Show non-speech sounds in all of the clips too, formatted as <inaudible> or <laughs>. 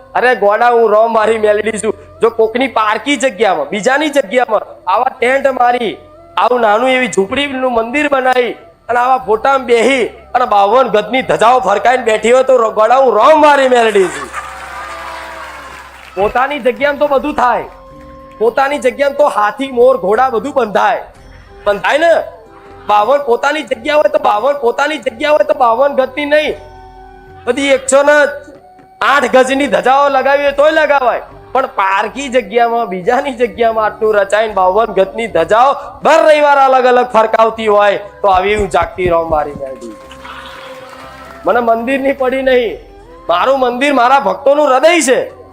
અરે ગોડા, હું રોમ મારી મેલડી છું. જો કોકની પારકી જગ્યામાં, બીજાની જગ્યામાં આવા ટેન્ટ મારી, આવું નાનું એવી ઝૂંપડીનું મંદિર બનાવી અને આવા ફોટામાં બેહી અને બાવન ગજની ધજાઓ ફરકાઈને બેઠી હોય તો ગોડા, હું રોમ મારી મેલડી છું. પોતાની જગ્યામાં તો બધું થાય. પોતાની જગ્યામાં તો હાથી, મોર, ઘોડા બધું બંધાય. બંધાય ને? બાવન પોતાની જગ્યા હોય તો બાવન, પોતાની જગ્યા હોય તો બાવન ગજની નહીં. બધી એકસો ને આઠ ગજની ધજાઓ લગાવીએ તોય લગાવાય. પણ પારકી જગ્યામાં, બીજાની જગ્યામાં આટલું રચાઈને બાવન ગતની ધજાઓ દર રવિવાર અલગ અલગ ફરકાવતી હોય, તો આવી હું જાગતી રહું મારી મેરડી મને મંદિરની પડી નહીં. મારું મંદિર મારા ભક્તોનું હૃદય છે.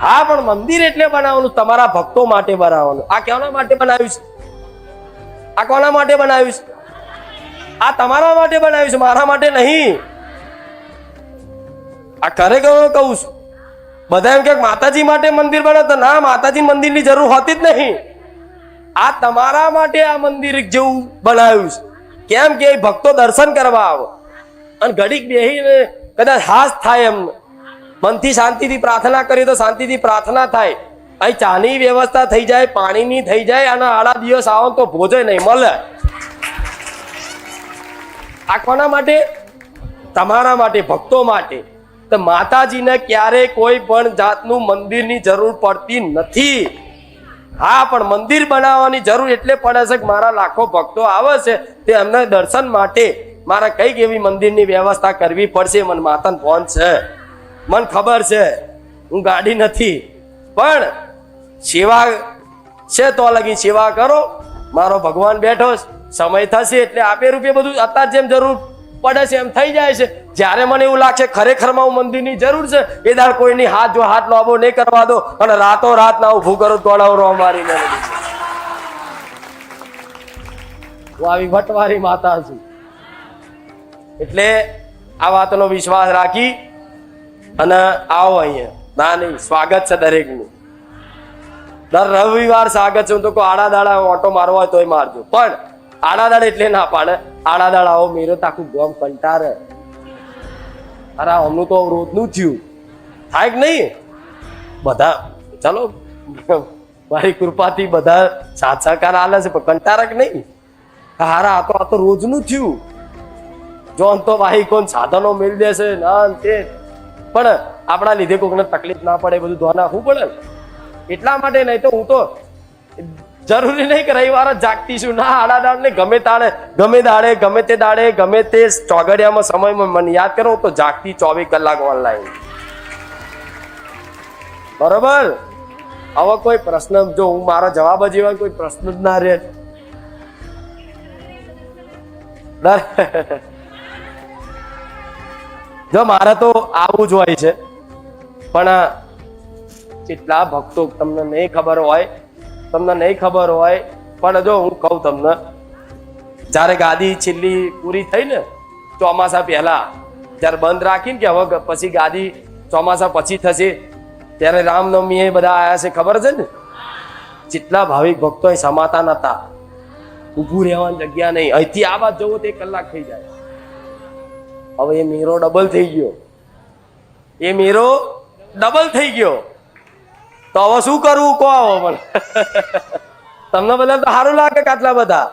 હા, પણ મંદિર એટલે બનાવવાનું, તમારા ભક્તો માટે બનાવવાનું. આ કોના માટે બનાવ્યું છે? આ કોના માટે બનાવ્યું છે? આ તમારા માટે બનાવ્યું છે, મારા માટે નહીં. આ ખરેખર હું કહું છું. બધા એમ કે માતાજી માટે મંદિર બનાવતા ના, માતાજી મંદિરની જરૂર હોતી જ નહીં. આ તમારા માટે આ મંદિર જેવું બનાવ્યું છે. કેમ કે ભક્તો દર્શન કરવા આવે. અને ઘડીક બેહીને કદાચ હાશ થાય એમ. મનથી શાંતિથી પ્રાર્થના કરીએ તો શાંતિથી પ્રાર્થના થાય. અહીં ચાની વ્યવસ્થા થઈ જાય, પાણીની થઈ જાય, અને આડા દિવસ આવો તો ભોજન નહીં, મળે. આ કોના માટે? તમારા માટે, ભક્તો માટે. તો માતાજીને ક્યારે કોઈ પણ જાતનું મંદિરની જરૂર પડતી નથી. હા, પણ મંદિર બનાવવાની જરૂર એટલે પડે છે કે મારા લાખો ભક્તો આવે છે, તે એમને દર્શન માટે મારે કંઈક એવી મંદિરની વ્યવસ્થા કરવી પડશે મને માતાને ફોન છે. મને ખબર છે, હું ગાડી નથી, પણ સેવા છે તો લગી સેવા કરો. મારો ભગવાન બેઠો સમય થશે એટલે આપે રૂપિયા બધું અત્યારે જેમ જરૂર પડે છે, એમ થઈ જાય છે. જ્યારે મને એવું લાગશે ખરેખરમાં હું મંદિરની જરૂર છે? એ દાડ કોઈની હાથ જો હાથ લાંબો નહીં કરવા દો અને રાતો રાત ના ઊભું કરો દોડાવ રો મારી મેળવી. હું આવી વટવારી માતા છું. એટલે આ વાતનો વિશ્વાસ રાખી અને આવો અહીંયા. ના નહીં સ્વાગત છે દરેકનું. દર રવિવાર સ્વાગત છે. હું તો કહું આડા દાડા ઓટો મારવા હોય તોય મારજો. પણ આડા દાડા એટલે ના પાડે. આડા દાડાઓ આવો મેરો તાકું ગમ કંટારે. અરે અમનું તો રોજનું થયું. થાય કે નહીં? બધા, ચાલો. મારી કૃપાથી બધા સાથ સહકાર આલે છે, પણ કંટારક નહીં? હારા, આ તો આ તો રોજનું થયું. જોન તો ભાઈ કોણ સાધનો મેળ દેશે ના તે. પણ આપણા લીધે કોકને તકલીફ ના પડે બધું ધ્યાન નાખવું પડે. એટલા માટે નહીં તો હું તો જરૂરી નહીં કે રવિવાર જ જાગતી છું. ના, આડા દાડ ને ગમે તાળે ગમે દાડે, ગમે તે દાડે, ગમે તે ચોગડિયામાં સમયમાં મને યાદ કરો, તો જાગતી ચોવીસ કલાક ઓનલાઈન બરોબર? આવા કોઈ પ્રશ્ન, જો હું મારો જવાબ જ એવા કોઈ પ્રશ્ન જ ના રહે. જો મારે તો આવું જ હોય છે. પણ કેટલા ભક્તો, તમને નહીં ખબર હોય તમને નહીં ખબર હોય, પણ જો હું કહું તમને, જ્યારે ગાદી છેલ્લી પૂરી થઈ ને, ચોમાસા પહેલા, જ્યારે બંધ રાખીને કે હવે પછી ગાદી ચોમાસા પછી થશે, ત્યારે રામનવમી એ બધા આવ્યા છે, ખબર છે ને? જેટલા ભાવિક ભક્તો અહીં સમાતા નતા ઊભું રહેવાની જગ્યા નહીં. અહીંથી આ બાદ જવો તે કલાક થઈ જાય. હવે એ મેરો ડબલ થઈ ગયો. એ મેરો ડબલ થઈ ગયો. તો હવે શું કરવું કહો મને? તમને બધા તો સારું લાગે આટલા બધા?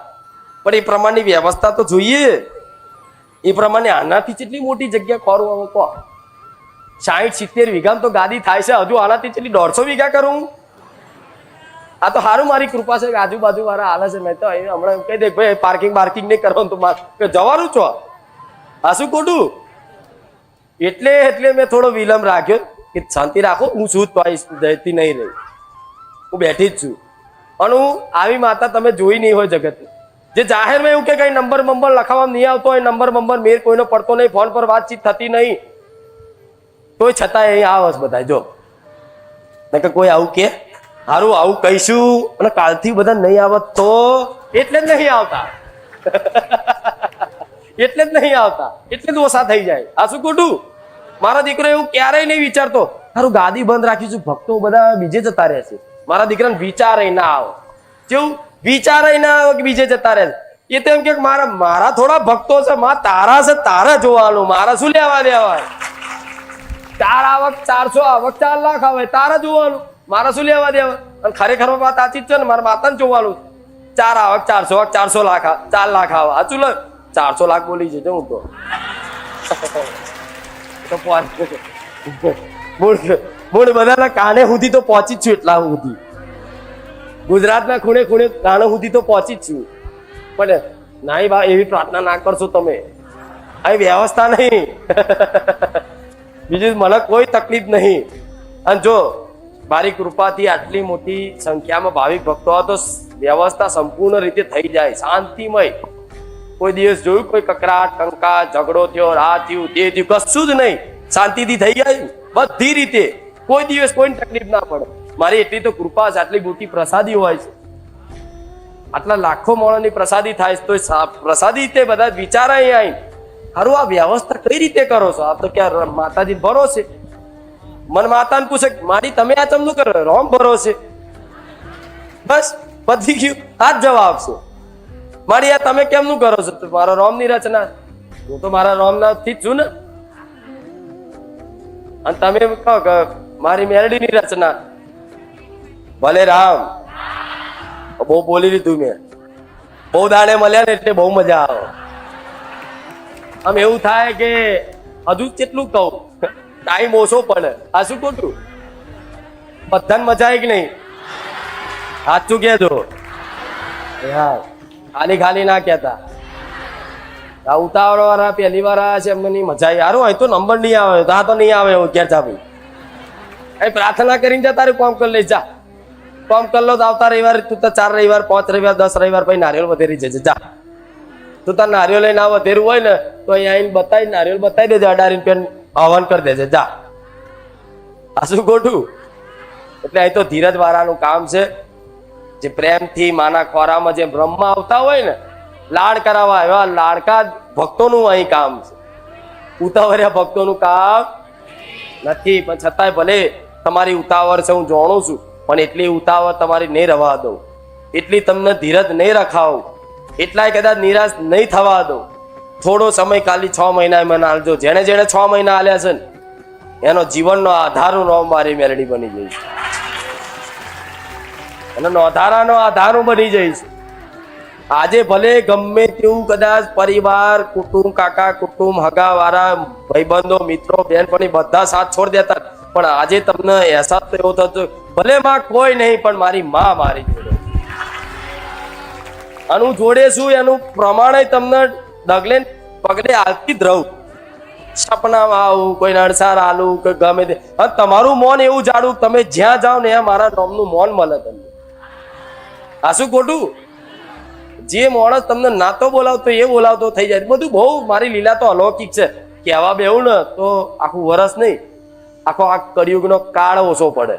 પણ એ પ્રમાણની વ્યવસ્થા તો જોઈએ. એ પ્રમાણે આનાથી કેટલી મોટી જગ્યા ખોરું હવે કહો. સાઠ સિત્તેર વીઘામાં તો ગાદી થાય છે. હજુ આનાથી કેટલી દોઢસો વીઘા કરું આ તો સારું મારી કૃપા છે આજુબાજુ વાળા હાલે છે. મેં તો હમણાં કહી દે ભાઈ પાર્કિંગ પાર્કિંગ નહીં કરવાનું તો મારે જવાનું છો. આ શું ખોટું? એટલે એટલે મેં થોડો વિલંબ રાખ્યો. કે શાંતિ રાખો, હું છું તો જતી નહીં રહી. હું બેઠી જ છું. અને હું આવી માતા તમે જોઈ નહીં હોય જગત જે જાહેરમાં એવું કે કઈ નંબર બંબર લખાવવામાં નહીં આવતો હોય, નંબર બંબર મેર કોઈનો પડતો નહીં, ફોન પર વાતચીત થતી નહીં, તોય છતાંય અહીં આવસ બધા જો. નકર કોઈ આવું કે, હારું, આવું કહીશું, અને કાલથી બધા નહીં આવત તો એટલે જ નહીં આવતા. <laughs> એટલે જ નહીં આવતા. એટલે જ ઓછા થઈ જાય. આ શું ખોટું? મારા દીકરો એવું ક્યારેય નહીં વિચારતો. તારું ગાદી બંધ રાખીશું, ભક્તો બધા બીજે જતા રહેશે. મારા દીકરાને વિચારે ના આવે. જેવું વિચારે ના આવે કે બીજે જતા રહે. એ તો એમ કે મારા મારા થોડા ભક્તો છે, માં, તારા છે, તારા જોવાનું. મારા શું લેવા દેવા ચાર આવક, ચારસો આવક, ચાર લાખ આવે, તારા જોવાનું. મારા શું લેવા દેવા? અને ખરેખર વાત સાચી જ છે ને, મારા માતાને જોવાનું. ચાર આવક, ચારસો આવક, ચારસો લાખ ચાર લાખ આવે. સાચું લે ચારસો લાખ બોલી છે હું તો. <laughs> તો મૂળ બધાના કાને સુધી તો પહોંચી જ છું એટલા સુધી. ગુજરાતના ખૂણે ખૂણે કાને સુધી તો પહોંચી જ છું. પણ નાઈ બા, એવી પ્રાર્થના ના કરશો તમે. અહીં વ્યવસ્થા નહીં. બીજું મને કોઈ તકલીફ નહીં. અને જો મારી કૃપાથી આટલી મોટી સંખ્યામાં ભાવિક ભક્તો તો વ્યવસ્થા સંપૂર્ણ રીતે થઈ જાય. શાંતિમય. કોઈ દિવસ જોયું? કોઈ કકરાટ કંકા ઝઘડો થયો આ થયું, તે થયું, કશું જ નહીં. શાંતિથી થઈ જાય બધી રીતે. કોઈ દિવસ કોઈને તકલીફ ના પડે. મારી એટલી તો કૃપા છે, આટલી મોટી પ્રસાદી હોય છે. આટલા લાખો માણસની પ્રસાદી થાય છે તો પ્રસાદી તે બધા વિચાર અહીં હારું, આ વ્યવસ્થા કઈ રીતે કરો છો? આ તો ક્યાં માતાજી ભરો છે. મન માતાને પૂછે મારી તમે આ ચમનું કરો? રોમ ભરો છે. બસ, પતી ગયું. આ જ જવાબ છે. મારી આ તમે કેમનું કરો છો? મારા રોમની રચના. હું તો મારા રોમના થી જ છું ને. અને તમે કહો કે મારી મેલડીની રચના. ભલે રામ, બહુ બોલી લીધું મેં. બહુ દાડે મળ્યા ને એટલે બહુ મજા આવે. આમ એવું થાય કે હજુ કેટલું કહું. ટાઈમ ઓછો પડે. આ શું ખોટું? બધાને મજા આવી કે નહીં? સાચું કહેજો. યાર ખાલી ખાલી ના કહેતા. આ ઉતાવળ વાળા પહેલી વાર આવ્યા છે, એમને મજા આવી. હારું તો નંબર નહીં આવે, તો આ તો નહીં આવે એવું ક્યાં ભાઈ. એ પ્રાર્થના કરીને જા, તારું કોમ કરી લઈ જા. કોમ કરી લો તો આવતા રવિવાર, તું તો ચાર રવિવાર, પાંચ રવિવાર, દસ રવિવાર પછી નારિયેળ વધેરી જજે, જા. તું તાર નારિયેળ લઈને આ વધેરું હોય ને, તો અહીંયા આવીને બતાવી નારિયેળ બતાવી દેજે અડારીને પેન હવન કરી દેજે, જા. આ શું ગોઠું એટલે અહીં તો ધીરજ વાળાનું કામ છે. જે પ્રેમથી માના ખોરામાં જે બ્રહ્મા આવતા હોય ને, લાડ કરાવવા એવા લાડકા ભક્તોનું અહીં કામ છે. ઉતાવળિયા ભક્તોનું કામ નથી, પણ છતાંય ભલે તમારી ઉતાવળ છે, હું જાણું છું, પણ એટલી ઉતાવળ તમારી નહીં રવા દઉં. એટલી તમને ધીરજ નહીં રખાવું. એટલાય કદાચ નિરાશ નહીં થવા દઉં. થોડો સમય ખાલી છ મહિના મને આલજો જેણે જેણે છ મહિના આલ્યા છે ને, એનો જીવનનો આધારનું નામ મારી મેલડી બની જઈશ. અને નોંધારાનો આધારું બની જઈશ. આજે ભલે ગમે તેવું કદાચ પરિવાર, કુટુંબ, કાકા, કુટુંબ હગા વાળા ભાઈબંધો, મિત્રો બહેનપણી બધા સાથ છોડી દેતા પણ આજે તમને અહેસાસ તો એવો થતો ભલે માં કોઈ નહીં, પણ મારી માં મારી જોડે. આનું જોડે શું એનું પ્રમાણે તમને ડગલે પગલે હાલતી જ રહું. સપનામાં આવું, કોઈ નડસાર આલું કે ગમે તે. તમારું મોન એવું કે તમે જ્યાં જાઓ ને ત્યાં મારા નામનું મોન મળે તમને. આ શું ખોટું? જે માણસ તમને ના તો બોલાવતો, એ બોલાવતો થઈ જાય. બધું બહુ મારી લીલા તો અલૌકિક છે. કહેવા બેવું ને તો આખું વરસ નહીં, આખો આ કળિયુગનો કાળ ઓછો પડે.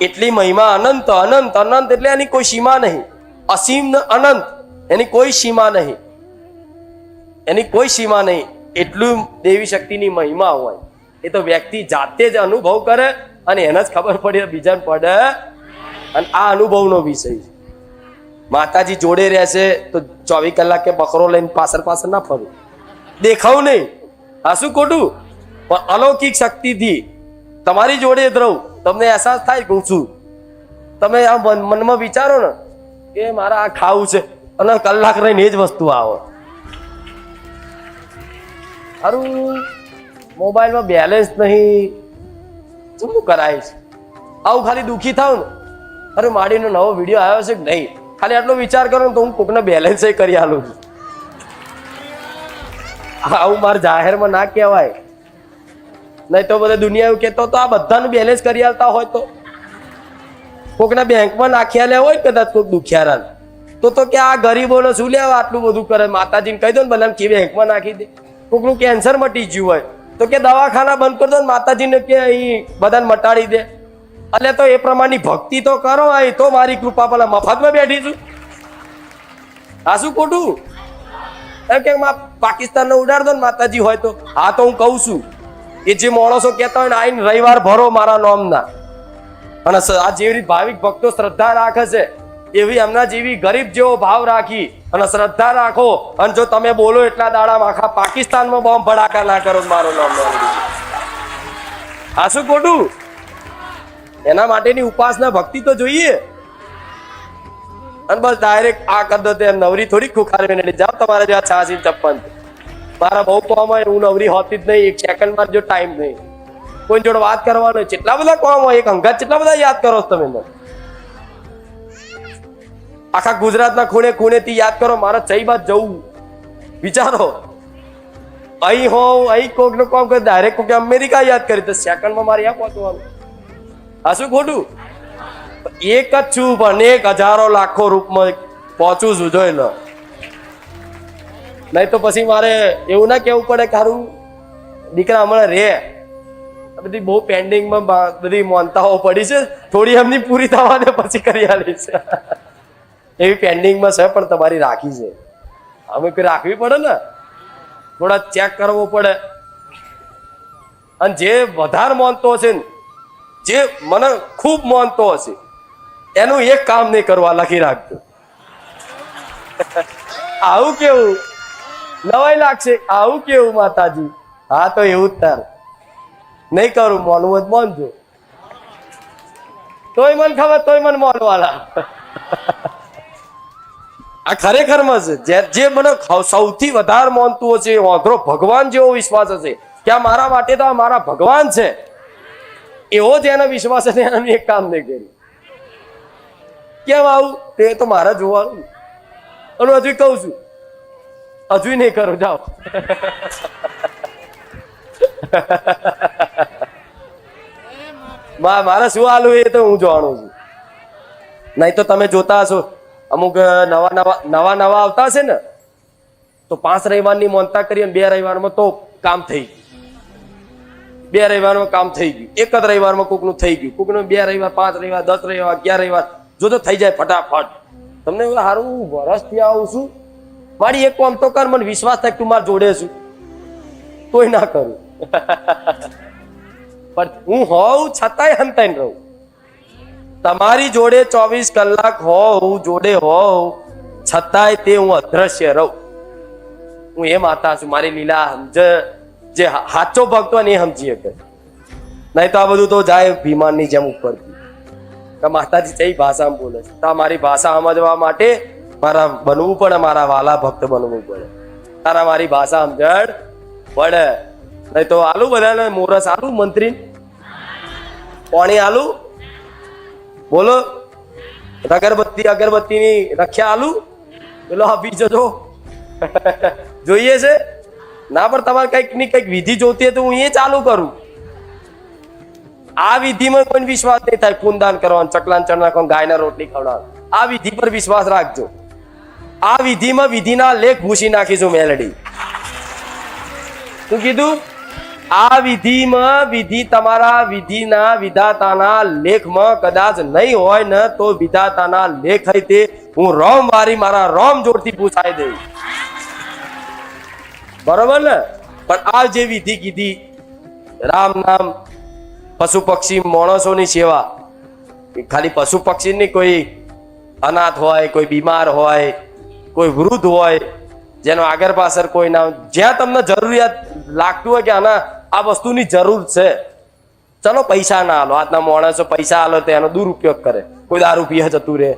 એટલી મહિમા અનંત અનંત અનંત એટલે એની કોઈ સીમા નહીં. અસીમ અનંત, એની કોઈ સીમા નહીં. એની કોઈ સીમા નહીં. એટલું દેવી શક્તિની મહિમા હોય. એ તો વ્યક્તિ જાતે જ અનુભવ કરે અને એને જ ખબર પડે બીજાને પડે અને આ અનુભવનો વિષય છે. માતાજી જોડે રહેશે તો ચોવીસ કલાકે બકરો લઈને પાછળ પાછળ ના ફરું. દેખાવ નહીં. આ શું ખોટું? પણ અલૌકિક શક્તિથી તમારી જોડે જ રહું. તમને અહેસાસ થાય કે હું છું? તમે આ મનમાં વિચારો ને કે મારા આ ખાવું છે અને કલાક રહીને એ જ વસ્તુ આવો. સારું મોબાઈલમાં બેલેન્સ નહીં. શું કરાય છે? આવું ખાલી દુઃખી થાવ ને. અરે માડીનો નવો વીડિયો આવ્યો છે કે નહીં? ખાલી આટલો વિચાર કરો તો હું કોકને બેલેન્સ કરી આલું છું. આવું મારે જાહેરમાં ના કહેવાય. નહીં તો બધા દુનિયા એવું કહેતો તો આ બધાનું બેલેન્સ કરી આલતા હોય તો. કોકના બેંકમાં નાખ્યા લે હોય કદાચ કોઈક દુખ્યારા તો તો કે આ ગરીબોને શું લેવા આટલું બધું કરે? માતાજીને કહી દો ને બધાને કે બેંકમાં નાખી દે. કોકનું કેન્સર મટી ગયું હોય. તો કે દવાખાના બંધ કરી દો ને માતાજીને કે અહીં બધાને મટાડી દે. એટલે તો એ પ્રમાણની ભક્તિ તો કરો અહીં તો મારી કૃપા પેલા મફતમાં બેઠી છું. આ શું ખોટું? એમ કે પાકિસ્તાનને ઉડાડ દો ને માતાજી હોય તો. હા તો હું કહું છું એ જે માણસો કહેતા હોય ને, આઈને રવિવાર ભરો મારા નોમના. અને આ જેવી રીતે ભાવિક ભક્તો શ્રદ્ધા રાખે છે, એવી એમના જેવી ગરીબ જેવો ભાવ રાખી અને શ્રદ્ધા રાખો. અને જો તમે બોલો એટલા દાડામાં આખા પાકિસ્તાનમાં બોમ્બ ભડાકા ના કરો મારો નોમ. આ શું ખોટું? એના માટેની ઉપાસના ભક્તિ તો જોઈએ. અને બસ ડાયરેક્ટ આ કરી દો તે નવરી થોડી ખુખાર મેળવી જાઓ. તમારે જેવા છાસી ચપ્પન મારા બહુ કોમ હોય, હું નવરી હોતી જ નહીં. એક સેકન્ડમાં જો ટાઈમ નહીં. કોઈ જોડે વાત કરવાનો. કેટલા બધા કોમ હોય, એક અંગાત કેટલા બધા યાદ કરો તમે આખા ગુજરાતના ખૂણે ખૂણે થી યાદ કરો, મારા ચઈ બાદ જવું. વિચારો. અહીં હોઉં, અહીં કોકનું કોમ કરે ડાયરેક્ટ કોકે અમેરિકા યાદ કરી, તો સેકન્ડમાં મારે યા પહોંચવાનું? આ શું ખોટું? એક જ છું, પણ એક હજારો લાખો રૂપમાં પહોંચું છું, જોઈ લો. નહીં તો પછી મારે એવું ના કેવું પડે ખારું દીકરા હમણાં રે બધી બહુ પેન્ડિંગમાં બધી મોનતાઓ પડી છે. થોડી એમની પૂરી થવાને પછી કરી આલી છે. એવી પેન્ડિંગમાં છે, પણ તમારી રાખી છે. અમે કોઈ રાખવી પડે ને? થોડા ચેક કરવો પડે. અને જે વધારે માનતો છે ને જે મને ખૂબ માનતો હશે, એનું એક કામ નહીં કરવા, લખી રાખજો. <laughs> આવું કેવું? નવાઈ લાગશે? આવું કેવું, માતાજી? હા, તો એવું જ તાર. નહીં કરું, માનવું જ માનજો. તોય મને ખબર, તોય મને માનવાના <laughs> આ ખરેખરમાં છે, જે મને સૌથી વધારે માનતું હશે વાંધરો ભગવાન જેવો વિશ્વાસ હશે. કે આ મારા માટે તો મારા ભગવાન છે. એવો જ એનો વિશ્વાસ છે એનું એક કામ નહીં કર્યું. કેમ આવું? તે તો મારે જોવાનું. અને હજુ કહું છું. હજુ નહીં કરું, જાઓ. મારે શું હાલું એ તો હું જાણું છું. નહીં તો તમે જોતા હશો. અમુક નવા નવા નવા નવા આવતા હશે ને, તો પાંચ રવિવારની મોનતા કરી અને બે રવિવારમાં તો કામ થઈ ગયું. બે રવિવારમાં કામ થઈ ગયું. એક જ રવિવારમાં કોકનું થઈ ગયું. કોકનું બે રવિવાર, પાંચ રવિવાર, દસ રવિવાર, અગિયાર રવિવાર, જો તો થઈ જાય ફટાફટ. તમને સારું હું વરસથી આવું છું. મારી એક કામ તો કર, મને વિશ્વાસ થાય તું મારા જોડે છું. તોય ના કરું. પણ હું હોઉં છતાંય હંતાઈને રહું. તમારી જોડે ચોવીસ કલાક હોઉં, જોડે હોઉં, છતાંય તે હું અદ્રશ્ય રહું. હું એ માતા છું. મારી લીલા સમજ જે સાચો ભક્ત હોય ને એ સમજી શકે. નહીં તો આ બધું તો જાય ભીમાનની જેમ ઉપરથી. માતાજી કઈ ભાષામાં બોલે છે? તો મારી ભાષા સમજવા માટે મારા બનવું પડે, મારા વાલા ભક્ત બનવું પડે. તારા મારી ભાષા સમજણ પડે. નહીં તો આલુ બધાને મોરસ, આલુ મંત્રી. પાણી આલુ? બોલો. અગરબત્તી, અગરબત્તીની રખ્યા આલુ? પેલો આપી જજો <laughs> જોઈએ છે? ના, પણ તમારે કંઈકની કંઈક વિધિ જોતી તો હું એ ચાલુ કરું. આ વિધિમાં કોઈ વિશ્વાસ નહીં થાય પૂનદાન કરવાનું, ચકલાન ચણ નાખવાનું ગાયના રોટલી ખવડાવવાનું. આ વિધિ પર વિશ્વાસ રાખજો. આ વિધિમાં વિધિના લેખ ભૂસી નાખીશું મેલડી. શું કીધું? આ વિધિમાં વિધિ તમારા વિધિના વિધાતાના લેખમાં કદાચ નહીં હોય ને, તો વિધાતાના લેખ તે હું રોમ વારી મારા રોમ જોડથી પૂછાઈ દઈશ. બરોબર ને? પણ આ જે વિધિ કીધી, રામ નામ પશુ પક્ષી માણસોની સેવા ખાલી પશુ પક્ષીની કોઈ અનાથ હોય, કોઈ બીમાર હોય, કોઈ વૃદ્ધ હોય, જેનો આગળ પાછળ કોઈ ના જ્યાં તમને જરૂરિયાત લાગતું હોય કે આના, આ વસ્તુની જરૂર છે, ચલો પૈસા ના આલો. આજના માણસો પૈસા આલો તો એનો દુરુપયોગ કરે. કોઈ દારૂ પીએ જતું રહે.